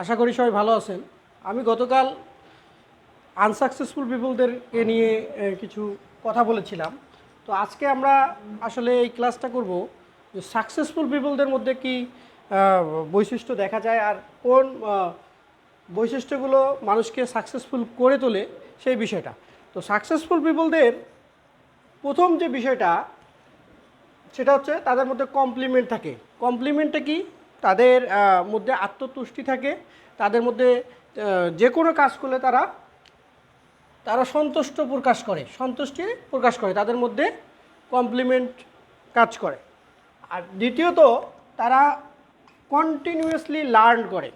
আশা করি সবাই ভালো আছেন। আমি গতকাল আনসাকসেসফুল পিপলদেরকে নিয়ে কিছু কথা বলেছিলাম। তো আজকে আমরা আসলে এই ক্লাসটা করব যে সাকসেসফুল পিপলদের মধ্যে কি বৈশিষ্ট্য দেখা যায় আর কোন বৈশিষ্ট্যগুলো মানুষকে সাকসেসফুল করে তোলে সেই বিষয়টা। তো সাকসেসফুল পিপলদের প্রথম যে বিষয়টা, সেটা হচ্ছে তাদের মধ্যে কমপ্লিমেন্ট থাকে। কমপ্লিমেন্টটা কি? তাদের মধ্যে আত্মতুষ্টি থাকে, তাদের মধ্যে যে কোনো কাজ করলে তারা তারা সন্তুষ্ট প্রকাশ করে, সন্তুষ্টি প্রকাশ করে, তাদের মধ্যে কমপ্লিমেন্ট কাজ করে। আর দ্বিতীয়ত, তারা কন্টিনিউয়াসলি লার্ন করে,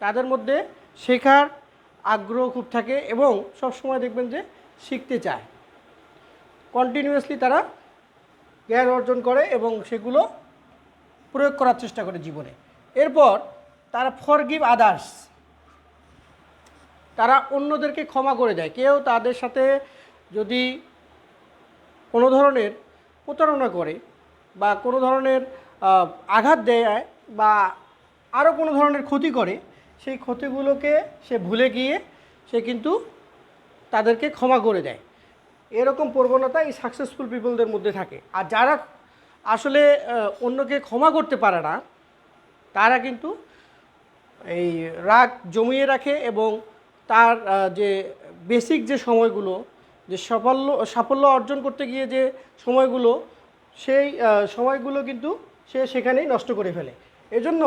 তাদের মধ্যে শেখার আগ্রহ খুব থাকে এবং সবসময় দেখবেন যে শিখতে চায়। কন্টিনিউয়াসলি তারা জ্ঞান অর্জন করে এবং সেগুলো প্রয়োগ করার চেষ্টা করে জীবনে। এরপর তারা ফরগিভ আদার্স তারা অন্যদেরকে ক্ষমা করে দেয়। কেউ তাদের সাথে যদি কোনো ধরনের প্রতারণা করে বা কোনো ধরনের আঘাত দেয় বা আরও কোনো ধরনের ক্ষতি করে, সেই ক্ষতিগুলোকে সে ভুলে গিয়ে সে কিন্তু তাদেরকে ক্ষমা করে দেয়। এরকম প্রবণতা এই সাকসেসফুল পিপলদের মধ্যে থাকে। আর যারা আসলে অন্যকে ক্ষমা করতে পারে না। তারা কিন্তু এই রাগ জমিয়ে রাখে এবং তার যে বেসিক যে সময়গুলো, যে সাফল্য সাফল্য অর্জন করতে গিয়ে যে সময়গুলো, সেই সময়গুলো কিন্তু সে সেখানেই নষ্ট করে ফেলে। এজন্য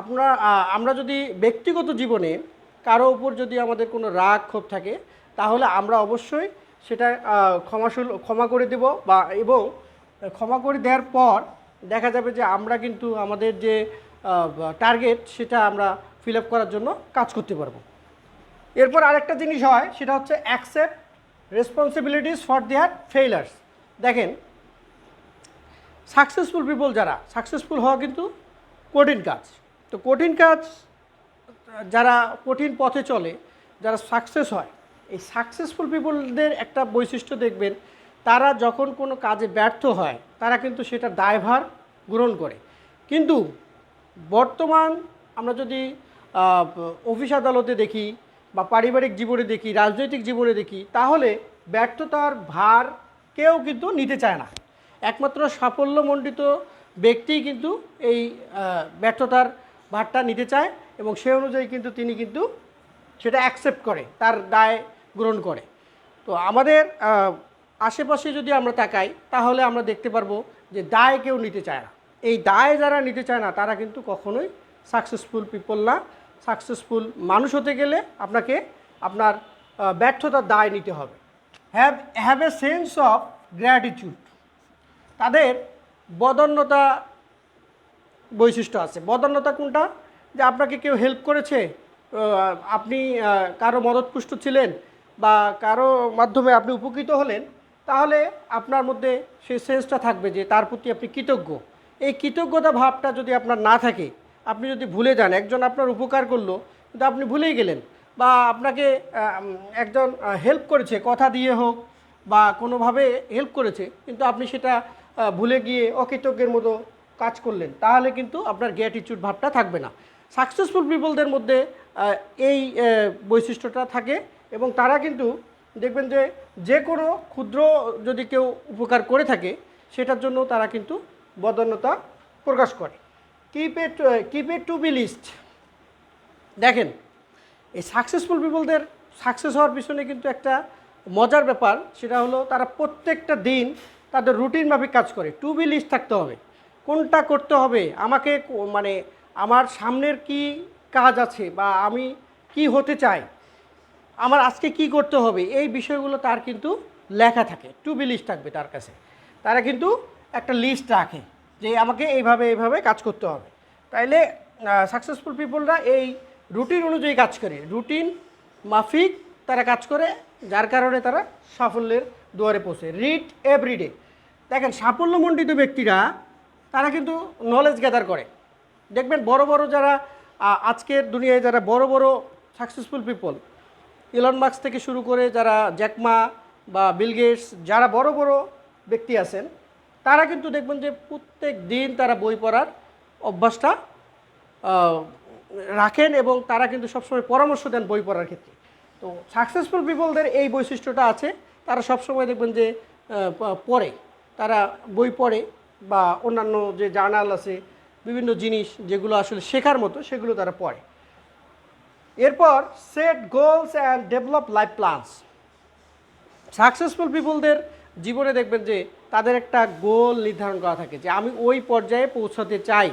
আপনার আমরা যদি ব্যক্তিগত জীবনে কারও উপর যদি আমাদের কোনো রাগ, ক্ষোভ থাকে, তাহলে আমরা অবশ্যই সেটা ক্ষমাসুল, ক্ষমা করে দেব বা, এবং ক্ষমা করে দেওয়ার পর দেখা যাবে যে আমরা কিন্তু আমাদের যে টার্গেট সেটা আমরা ফিল করার জন্য কাজ করতে পারব। এরপর আরেকটা জিনিস হয়, সেটা হচ্ছে accept responsibilities for their failures দেখেন সাকসেসফুল পিপল যারা সাকসেসফুল হওয়া কিন্তু কঠিন কাজ। তো কঠিন কাজ, যারা কঠিন পথে চলে, যারা সাকসেস হয়, এই সাকসেসফুল পিপলদের একটা বৈশিষ্ট্য দেখবেন তারা যখন কোনো কাজে ব্যর্থ হয়, তারা কিন্তু সেটা দায়ভার গ্রহণ করে। কিন্তু বর্তমান আমরা যদি অফিস আদালতে দেখি বা পারিবারিক জীবনে দেখি, রাজনৈতিক জীবনে দেখি, তাহলে ব্যর্থতার ভার কেউ কিন্তু নিতে চায় না। একমাত্র সাফল্যমণ্ডিত ব্যক্তিই কিন্তু এই ব্যর্থতার ভারটা নিতে চায় এবং সে অনুযায়ী কিন্তু তিনি কিন্তু সেটা অ্যাকসেপ্ট করে, তার দায় গ্রহণ করে। তো আমাদের আশেপাশে যদি আমরা তাকাই, তাহলে আমরা দেখতে পারব যে দায় কেউ নিতে চায় না। এই দায় যারা নিতে চায় না, তারা কিন্তু কখনোই সাকসেসফুল পিপল না। সাকসেসফুল মানুষ হতে গেলে আপনাকে আপনার ব্যর্থতার দায় নিতে হবে। Have have a sense of gratitude তাদের বদন্যতা বৈশিষ্ট্য আছে। বদন্যতা কোনটা? যে আপনাকে কেউ হেল্প করেছে আপনি কারও মদতপুষ্ট ছিলেন বা কারও মাধ্যমে আপনি উপকৃত হলেন তাহলে আপনার মধ্যে সেই সেন্সটা থাকবে যে তার প্রতি আপনি কৃতজ্ঞ। এই কৃতজ্ঞতা ভাবটা যদি আপনার না থাকে, আপনি যদি ভুলে যান, একজন আপনার উপকার করল, কিন্তু আপনি ভুলেই গেলেন বা আপনাকে একজন হেল্প করেছে, কথা দিয়ে হোক বা কোনোভাবে হেল্প করেছে, কিন্তু আপনি সেটা ভুলে গিয়ে অকৃতজ্ঞের মতো কাজ করলেন, তাহলে কিন্তু আপনার গ্র্যাটিটিউড ভাবটা থাকবে না। সাকসেসফুল পিপলদের মধ্যে এই বৈশিষ্ট্যটা থাকে এবং তারা কিন্তু দেখবেন যে যে কোনো ক্ষুদ্র যদি কেউ উপকার করে থাকে, সেটার জন্য তারা কিন্তু বদন্যতা প্রকাশ করে। Keep a keep to be list দেখেন, এই সাকসেসফুল পিপলদের সাকসেস হওয়ার পিছনে কিন্তু একটা মজার ব্যাপার, সেটা হলো তারা প্রত্যেকটা দিন তাদের রুটিন মাফিক কাজ করে। টু বি লিস্ট থাকতে হবে। কোনটা করতে হবে? আমাকে মানে আমার সামনের কি কাজ আছে বা আমি কি হতে চাই? আমার আজকে কি করতে হবে? এই বিষয়গুলো তার কিন্তু লেখা থাকে। টু বি লিস্ট থাকবে তার কাছে। তারা কিন্তু একটা লিস্ট রাখে যে আমাকে এইভাবে এইভাবে কাজ করতে হবে। তাইলে সাকসেসফুল পিপলরা এই রুটিন অনুযায়ী কাজ করে। রুটিন মাফিক, তারা কাজ করে, যার কারণে তারা সাফল্যের দুয়ারে পৌঁছে। রিড এভরিডে দেখেন, সাফল্যমণ্ডিত ব্যক্তিরা, তারা কিন্তু নলেজ গ্যাদার করে। দেখবেন, বড় বড় যারা আজকের দুনিয়ায় যারা বড় বড় সাকসেসফুল পিপল ইলন মার্কস থেকে শুরু করে যারা জ্যাকমা বা বিল গেটস যারা বড় বড় ব্যক্তি আছেন, তারা কিন্তু দেখবেন যে প্রত্যেক দিন তারা বই পড়ার অভ্যাসটা রাখেন এবং তারা কিন্তু সবসময় পরামর্শ দেন বই পড়ার ক্ষেত্রে। তো সাকসেসফুল পিপলদের এই বৈশিষ্ট্যটা আছে। তারা সবসময় দেখবেন যে পড়ে। তারা বই পড়ে বা অন্যান্য যে জার্নাল আছে, বিভিন্ন জিনিস যেগুলো আসলে শেখার মতো, সেগুলো তারা পড়ে। এরপর set goals and develop life plans successful পিপলদের জীবনে দেখবেন যে তাদের একটা গোল নির্ধারণ করা থাকে যে আমি ওই পর্যায়ে পৌঁছাতে চাই।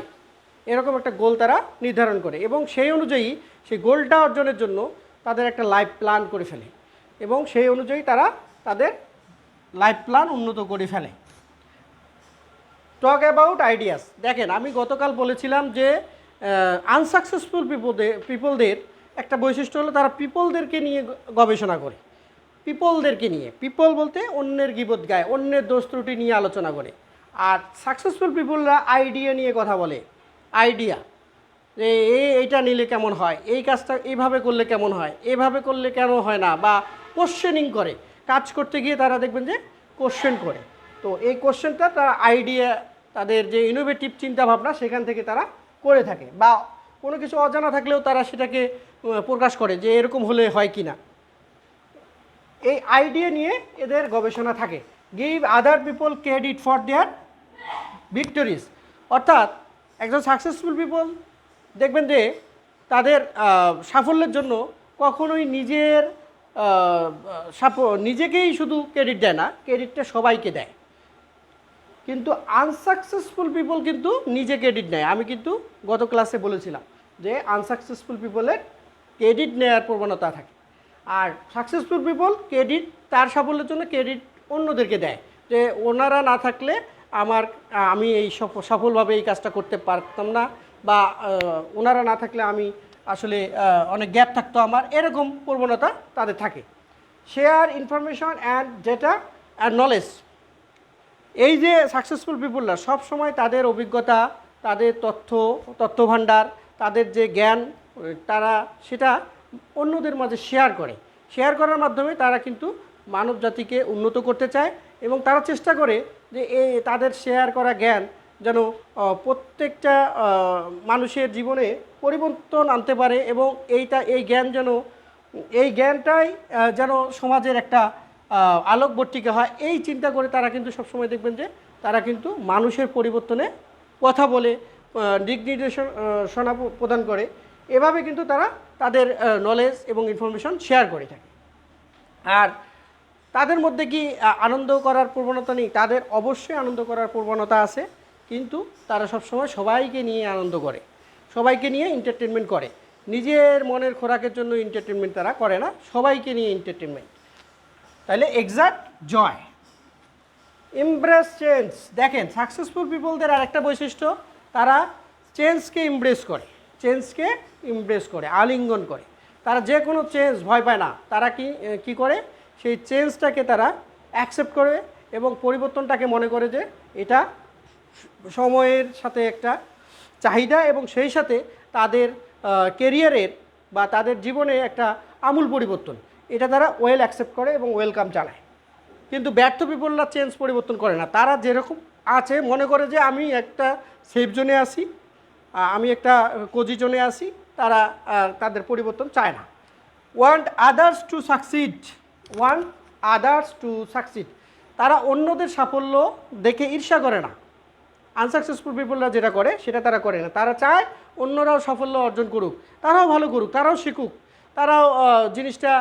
এরকম একটা গোল তারা নির্ধারণ করে এবং সেই অনুযায়ী সেই গোলটা অর্জনের জন্য তাদের একটা লাইফ প্ল্যান করে ফেলে এবং সেই অনুযায়ী তারা তাদের লাইফ প্ল্যান উন্নত করে ফেলে। টক অ্যাবাউট আইডিয়াস দেখেন, আমি গতকাল বলেছিলাম যে আনসাকসেসফুল পিপলদের পিপলদের একটা বৈশিষ্ট্য হলো তারা পিপলদেরকে নিয়ে গবেষণা করে। পিপলদেরকে নিয়ে। পিপল বলতে অন্যের গিবত গায়, অন্যের দোষ ত্রুটি নিয়ে আলোচনা করে। আর সাকসেসফুল পিপলরা আইডিয়া নিয়ে কথা বলে। আইডিয়া যে এই এইটা নিলে কেমন হয়, এই কাজটা এইভাবে করলে কেমন হয়, এভাবে করলে কেন হয় না, বা কোশ্চেনিং করে। কাজ করতে গিয়ে তারা দেখবেন যে কোশ্চেন করে। তো এই কোশ্চেনটা তারা আইডিয়া তাদের যে ইনোভেটিভ চিন্তাভাবনা, সেখান থেকে তারা করে থাকে। বা কোনো কিছু অজানা থাকলেও তারা সেটাকে প্রকাশ করে যে এরকম হলে হয় কি না। এই আইডিয়া নিয়ে এদের গবেষণা থাকে। Give other people credit for their victories অর্থাৎ একজন সাকসেসফুল পিপল দেখবেন যে তাদের সাফল্যের জন্য কখনোই নিজের নিজেকেই শুধু ক্রেডিট দেয় না ক্রেডিটটা সবাইকে দেয়। কিন্তু আনসাকসেসফুল পিপল কিন্তু নিজে ক্রেডিট নেয়। আমি কিন্তু গত ক্লাসে বলেছিলাম যে আনসাকসেসফুল পিপলের ক্রেডিট নেওয়ার প্রবণতা থাকে। আর সাকসেসফুল পিপল ক্রেডিট তার সাফল্যের জন্য ক্রেডিট অন্যদেরকে দেয়। যে ওনারা না থাকলে আমার, আমি এই সফ- সফলভাবে এই কাজটা করতে পারতাম না বা ওনারা না থাকলে আমি আসলে অনেক গ্যাপ থাকতো আমার। এরকম প্রবণতা তাদের থাকে। Share information and data and knowledge এই যে সাকসেসফুল পিপুলরা সব সময় তাদের অভিজ্ঞতা, তাদের তথ্য, তথ্যভাণ্ডার, তাদের যে জ্ঞান, তারা সেটা অন্যদের মাঝে শেয়ার করে। শেয়ার করার মাধ্যমে তারা কিন্তু মানব জাতিকে উন্নত করতে চায় এবং তারা চেষ্টা করে যে এই তাদের শেয়ার করা জ্ঞান যেন প্রত্যেকটা মানুষের জীবনে পরিবর্তন আনতে পারে এবং এইটা, এই জ্ঞান যেন, এই জ্ঞানটাই যেন সমাজের একটা আলোকবর্তিকা হয়, এই চিন্তা করে তারা কিন্তু সবসময় দেখবেন যে তারা কিন্তু মানুষের পরিবর্তনে কথা বলে দিক নির্দেশনা প্রদান করে। এভাবে কিন্তু তারা তাদের নলেজ এবং ইনফরমেশন শেয়ার করে থাকে। আর তাদের মধ্যে কি আনন্দ করার প্রবণতা নেই? তাদের অবশ্যই আনন্দ করার প্রবণতা আছে, কিন্তু তারা সবসময় সবাইকে নিয়ে আনন্দ করে। সবাইকে নিয়ে এন্টারটেনমেন্ট করে। নিজের মনের খোরাকের জন্য এন্টারটেনমেন্ট তারা করে না, সবাইকে নিয়ে এন্টারটেনমেন্ট তাহলে এক্সাক্ট জয়। এমব্রেস চেঞ্জ দেখেন সাকসেসফুল পিপলদের আরেকটা বৈশিষ্ট্য, তারা চেঞ্জকে ইমব্রেস করে। চেঞ্জকে ইমব্রেস করে, আলিঙ্গন করে। তারা যে কোনো চেঞ্জ ভয় পায় না। তারা কি কি করে? সেই চেঞ্জটাকে তারা অ্যাকসেপ্ট করে এবং পরিবর্তনটাকে মনে করে যে এটা সময়ের সাথে একটা চাহিদা এবং সেই সাথে তাদের কেরিয়ারের বা তাদের জীবনে একটা আমূল পরিবর্তন। এটা তারা ওয়েল অ্যাকসেপ্ট করে এবং ওয়েলকাম জানায়। কিন্তু ব্যর্থ পিপলরা চেঞ্জ পরিবর্তন করে না। তারা যেরকম আছে, মনে করে যে আমি একটা সেফ জোনে আসি আমি একটা কোজি জোনে আসি তারা তাদের পরিবর্তন চায় না। Want others to succeed want others to succeed তারা অন্যদের সাফল্য দেখে ঈর্ষা করে না। আনসাকসেসফুল পিপলরা যেটা করে, সেটা তারা করে না। তারা চায় অন্যরাও সাফল্য অর্জন করুক। তারাও ভালো করুক, তারাও শিখুক। তারাও জিনিসটা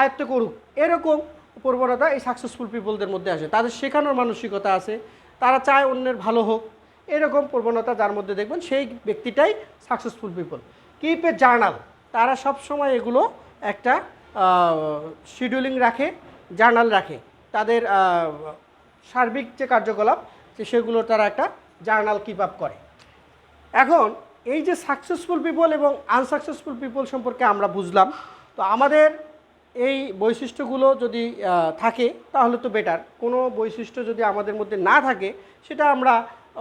আয়ত্ত করুক। এরকম প্রবণতা এই সাকসেসফুল পিপলদের মধ্যে আসে। তাদের শেখানোর মানসিকতা আছে, তারা চায় অন্যের ভালো হোক। এরকম প্রবণতা যার মধ্যে দেখবেন সেই ব্যক্তিটাই successful people keep a journal তারা সব সময় এগুলো একটা শিডিউলিং রাখে জার্নাল রাখে। তাদের সার্বিক যে কার্যকলাপ যে সেগুলো তারা একটা জার্নাল কিপ আপ করে। এখন এই যে সাকসেসফুল পিপল এবং আনসাকসেসফুল পিপল সম্পর্কে আমরা বুঝলাম, তো আমাদের এই বৈশিষ্ট্যগুলো যদি থাকে, তাহলে তো বেটার কোনো বৈশিষ্ট্য যদি আমাদের মধ্যে না থাকে, সেটা আমরা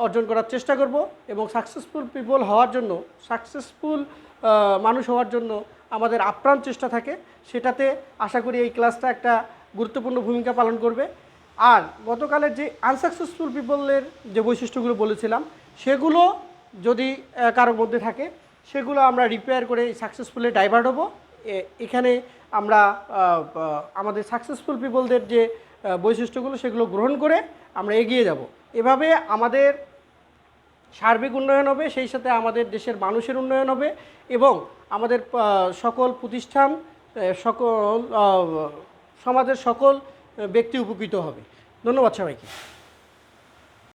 অর্জন করার চেষ্টা করব এবং সাকসেসফুল পিপল হওয়ার জন্য সাকসেসফুল মানুষ হওয়ার জন্য আমাদের আপ্রাণ চেষ্টা থাকে। সেটাতে আশা করি এই ক্লাসটা একটা গুরুত্বপূর্ণ ভূমিকা পালন করবে। আর গতকালের যে আনসাকসেসফুল পিপলের যে বৈশিষ্ট্যগুলো বলেছিলাম, সেগুলো যদি কারোর মধ্যে থাকে, সেগুলো আমরা রিপেয়ার করে সাকসেসফুলি ডাইভার্ট হব। এখানে আমরা আমাদের সাকসেসফুল পিপলদের যে বৈশিষ্ট্যগুলো সেগুলো গ্রহণ করে আমরা এগিয়ে যাব। এভাবে আমাদের সার্বিক উন্নয়ন হবে, সেই সাথে আমাদের দেশের মানুষের উন্নয়ন হবে এবং আমাদের সকল প্রতিষ্ঠান সকল সমাজের সকল ব্যক্তি উপকৃত হবে। ধন্যবাদ সবাইকে।